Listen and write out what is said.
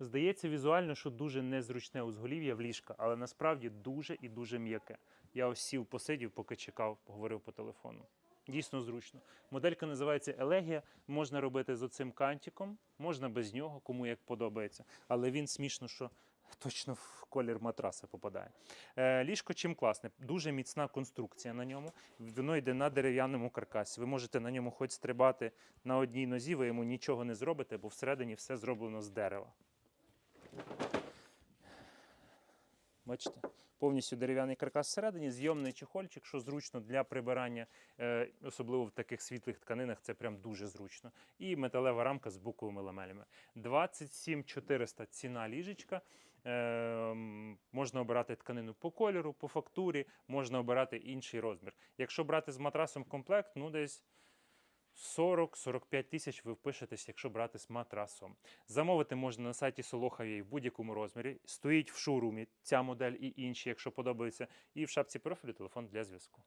Здається візуально, що дуже незручне узголів'я в ліжка, але насправді дуже і дуже м'яке. Я ось сів, посидів, поки чекав, поговорив по телефону. Дійсно зручно. Моделька називається Елегія. Можна робити з оцим кантиком, можна без нього, кому як подобається. Але він смішно, що точно в колір матраса попадає. Е, ліжко чим класне? Дуже міцна конструкція на ньому. Воно йде на дерев'яному каркасі. Ви можете на ньому хоч стрибати на одній нозі, ви йому нічого не зробите, бо всередині все зроблено з дерева. Бачите, повністю дерев'яний каркас всередині, зйомний чехольчик, що зручно для прибирання, е, особливо в таких світлих тканинах, це прям дуже зручно. І металева рамка з буковими ламелями. 27 400 ціна ліжечка. Е, можна обирати тканину по кольору, по фактурі, можна обирати інший розмір. Якщо брати з матрасом комплект, ну десь 40-45 тисяч ви впишетесь, якщо брати з матрасом. Замовити можна на сайті Солохаві в будь-якому розмірі. Стоїть в шоурумі ця модель і інші, якщо подобається. І в шапці профілю телефон для зв'язку.